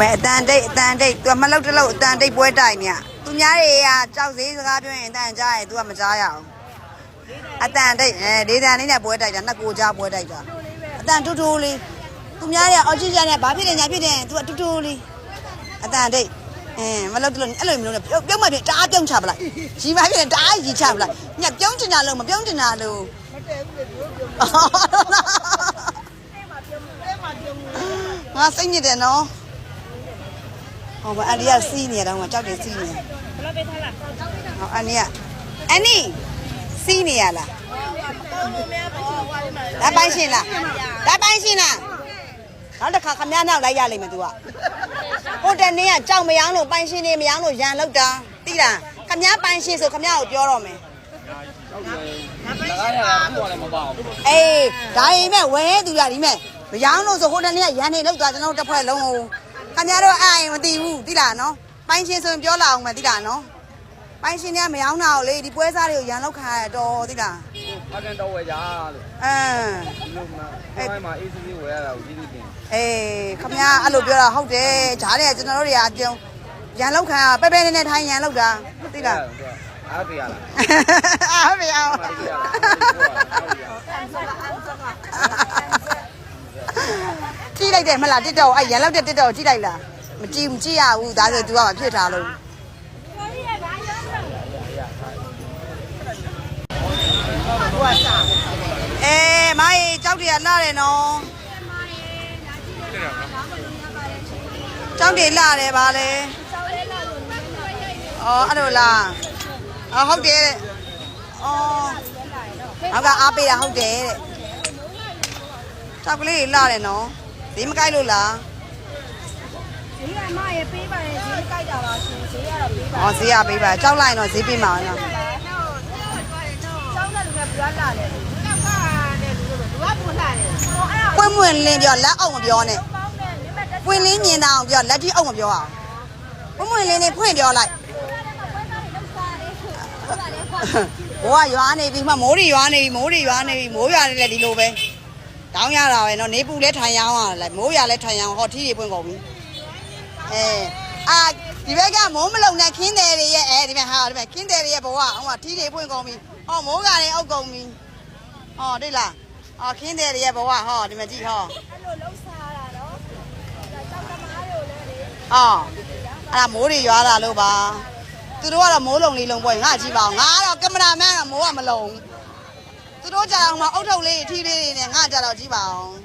မဲအတန်တိတ်အတန်တိတ် तू မလောက်တလို့အတန်တိတ်ပွဲတိုက်နေသူများတွေကကြောက်စည်းစကားပြောရင်အတန်ကြားရင် तू ကမကြားရအောင်အတန်တိတ်အဲဒေသန်လေးနဲ့ပွဲတိုက်တာနှစ်ကိုကြားပွဲတိုက်တာအတန်တူတူလေးသူများတွေကအော်ချီချာနဲ့ဘာဖြစ်တယ်ညာဖြစ်တယ် तू ကတူတူလေးအတန်တိတ်အင်းမလောက်တလို့အဲ့လိုမျိုးနဲ့ပြုံးပြုံးမှဖြစ်တအားပြုံးချပလိုက်ကြီးမဖြစ်တအားကြီးချပလိုက်ညပြုံးချင်တာလို့မပြုံးချင်တာလို့ငါစိတ်ညစ်တယ်နော် ဟောမအန်ဒီကစီးနေတော့ငါကြောက်တယ်စီးနေဘယ်လိုပေးထားလားဟောအန်ဒီကအန်နီစီးနေရလားဒါပိုင်းရှင်လားဒါပိုင်းရှင်လားနောက်တစ်ခါခမရနောက်လိုက်ရလိမ့်မယ် तू ကဟိုတနေ့ကကြောက်မယောင်းလို့ပိုင်းရှင်နေမယောင်းလို့ရန်လောက်တာသိလားခမရပိုင်းရှင်ဆိုခမရကိုပြောတော့မယ်ဒါကလည်းဘူးလည်းမပေါ့ဘူးအေးဒါရင်မဲ့ဝဲသူရဒီမဲ့မယောင်းလို့ဆိုဟိုတနေ့ကရန်နေလောက်သွားကျွန်တော်တို့တစ်ဖွဲ့လုံးကို ခမရတော့အာရင်မသိဘူးသိလားနော်ပိုင်းရှင်ဆိုရင်ပြောလာအောင်မယ်သိလားနော်ပိုင်းရှင်တွေကမယောင်းတာကိုလေဒီပွဲစားတွေကိုရန်လောက်ခါရတော့သိလားအကန်တော့ဝယ်ကြလို့အမ်ဒီလိုမှအဲ့မှာ ACC ဝယ်ရတာကိုကြီးကြီးတင်အေးခမရအဲ့လိုပြောတာဟုတ်တယ်ဂျားတဲ့ကျွန်တော်တို့တွေကပြုံးရန်လောက်ခါရပဲပဲနဲ့နဲ့ထိုင်ရန်လောက်တာသိလားအားပြရလားအားမရအောင် ကြည့်လိုက်တယ်မလားတစ်တော့အဲ့ရန်လောက်တဲ့တစ်တော့ကြည့်လိုက်လားမကြည့်မကြည့်ရဘူးဒါဆို तू ကမဖြစ်ထားလို့အဲမိုင်းကြောက်တယ်လှတယ်နော်ကြောက်တယ်လှတယ်ဗာလေအော်အဲ့လိုလားအော်ဟုတ်တယ်တဲ့အော်နောက်ကအားပေးတာဟုတ်တယ်တဲ့ကြောက်ကလေးလှတယ်နော် ဒီမကိုက်လို့လားဈေးကမရေပေးပါရဲ့ဈေးကြိုက်တာပါရှင်ဈေးကတော့ပေးပါအော်ဈေးရပေးပါကြောက်လိုက်ရင်တော့ဈေးပေးမှာနော်ကျောင်းတဲ့လူကဘယ်လာလဲကောက်ကတဲ့လူကဘယ်ကပူလာလဲဟိုအဲ့ဒါပွင့်ပွင့်လင်းပြောလက်အောင်မပြောနဲ့ပေါင်းတဲ့နိမတ်တက်ပွင့်လင်းမြင်တာအောင်ပြောလက်ထိအောင်မပြောအောင်ပွင့်ပွင့်လင်းနေဖွင့်ပြောလိုက်ဘိုးကရွာနေပြီမှမိုးတွေရွာနေပြီမိုးတွေရွာနေပြီမိုးရွာနေလေဒီလိုပဲ တောင်းရတာပဲနော်နေပူလဲထိုင်ရအောင်လဲမိုးရွာလဲထိုင်ရအောင်ဟောထီးတွေပွင့်ကုန်ပြီအဲအာဒီဘက်ကမိုးမလုံနဲ့ခင်းတယ်တွေရဲ့အဲဒီဘက်ဟာဒီဘက်ခင်းတယ်တွေရဲ့ဘဝဟိုကထီးတွေပွင့်ကုန်ပြီဟောမိုးကလည်းအုပ်ကုန်ပြီဟောတွေ့လားအော်ခင်းတယ်တွေရဲ့ဘဝဟောဒီမှာကြည့်ဟောအဲ့လိုလှုပ်ရှားတာနော်ဒါကျောင်းသမားတွေကိုလည်းလေအော်အဲ့ဒါမိုးတွေရွာတာလို့ပါသူတို့ကတော့မိုးလုံလေးလုံပွဲငါကြည့်ပါအောင်ငါကတော့ကင်မရာမန်ကမိုးကမလုံ သူတို့ကြတော့မှအုတ်ထုတ်လေးအထီးလေးတွေနဲ့ငါကြတော့ကြည့်ပါအောင်